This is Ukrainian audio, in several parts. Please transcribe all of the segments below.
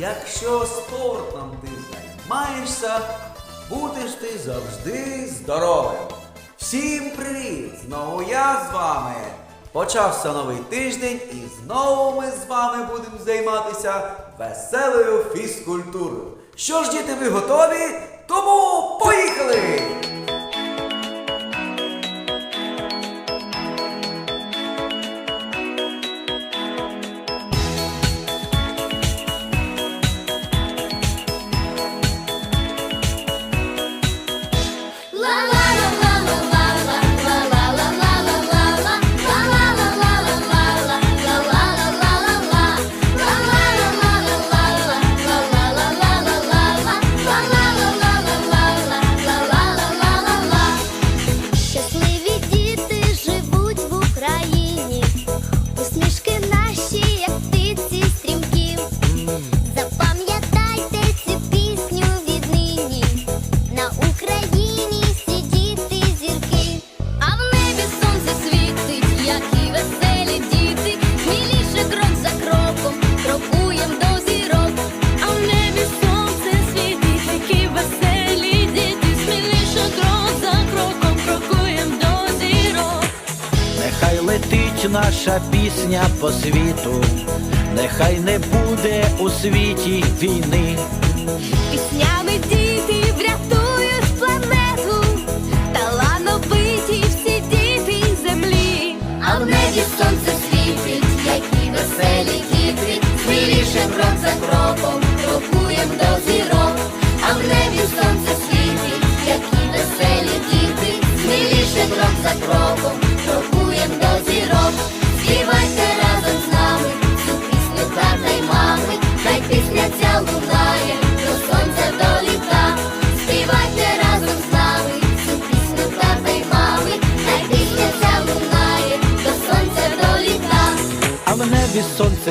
якщо спортом ти займаєшся, будеш ти завжди здоровим. Всім привіт! Знову я з вами. Почався новий тиждень і знову ми з вами будемо займатися веселою фізкультурою. Що ж, діти, ви готові? Тому поїхали! Наша пісня по світу, нехай не буде у світі війни. Піснями діти врятують планету, талановиті всі діти землі. А в небі сонце світить, які веселі діти. Сміліше крок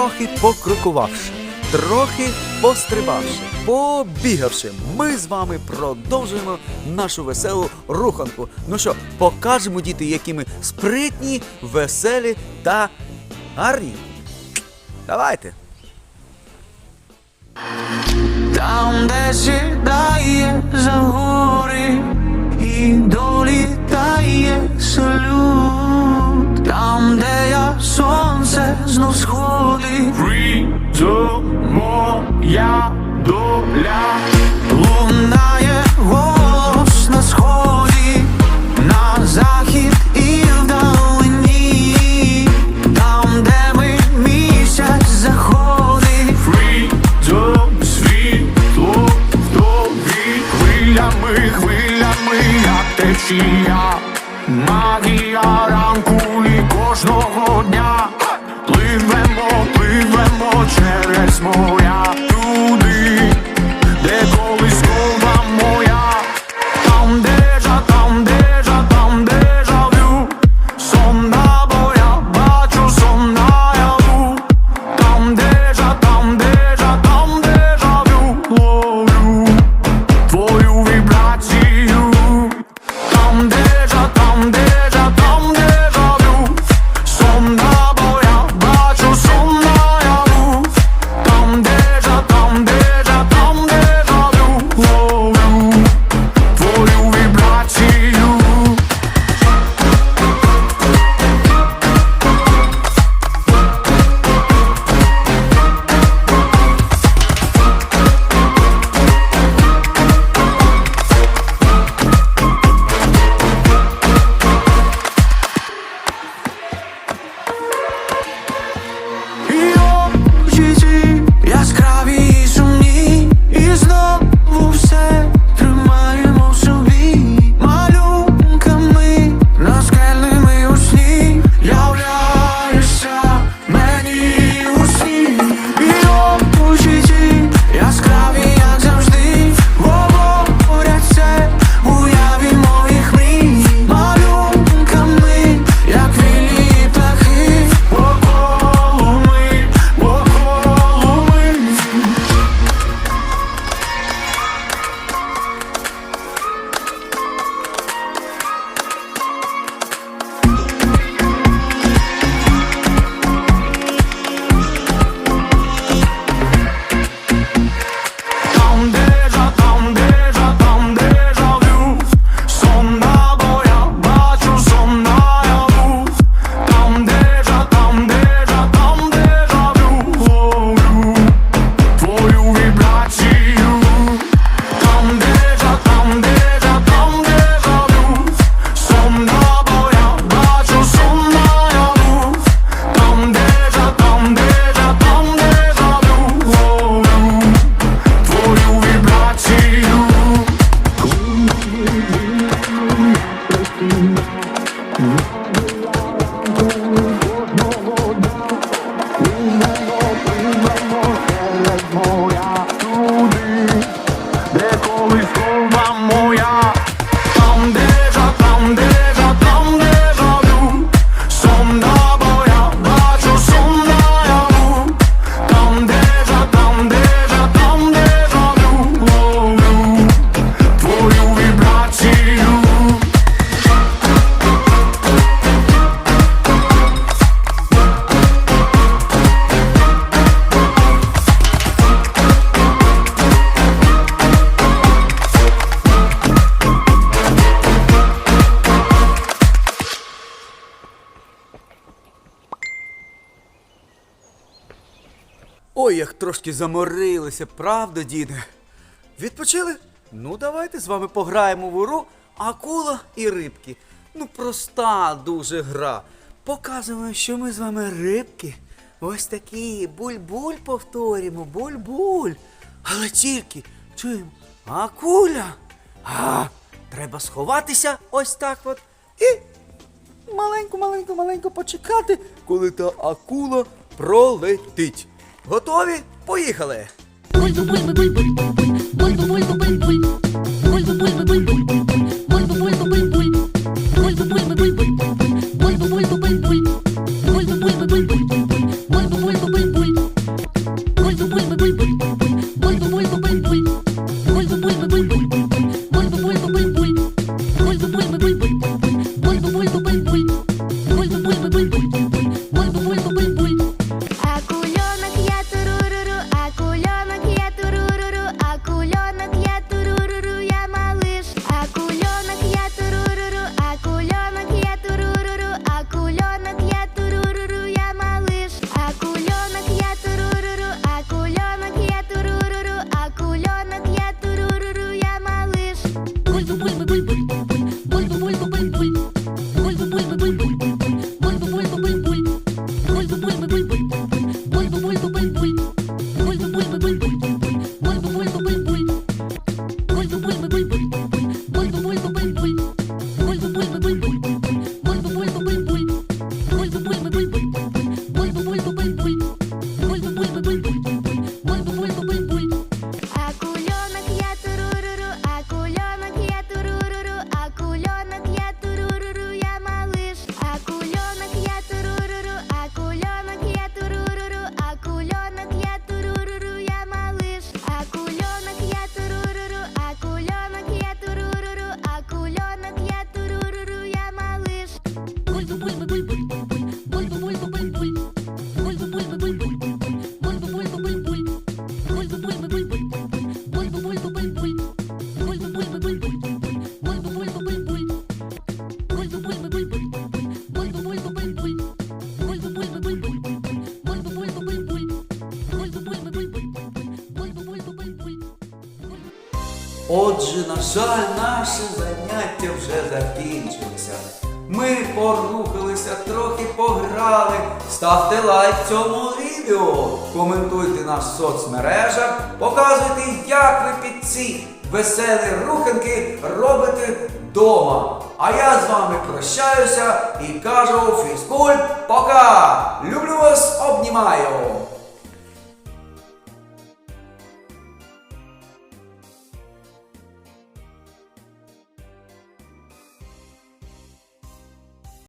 Трохи покрокувавши, трохи пострибавши, побігавши, ми з вами продовжуємо нашу веселу руханку. Ну що, покажемо діти, які ми спритні, веселі та гарні. Давайте. Там, де сідає за гори і долітає салют, mismo. трошки заморилися, правда, діде? Відпочили? Ну, давайте з вами пограємо в уру акула і рибки. Ну, проста дуже гра. Показуємо, що ми з вами рибки. Ось такі буль-буль повторюємо, буль-буль. Але тільки чуємо акуля. А, Треба сховатися ось так от. І маленько-маленько-маленько почекати, коли та акула пролетить. Готові? Поїхали! Бульбу-бульбу-бульбу-буль, бульбу-бульбу-буль-буль, бульбу-бульбу-буль-буль. we Отже, на жаль, наше заняття вже закінчилося. Ми порухалися, трохи пограли. Ставте лайк цьому відео, коментуйте нас в соцмережах, показуйте, як ви під ці веселі руханки робите вдома. А я з вами прощаюся і кажу фізкульт пока! Люблю вас, обнімаю!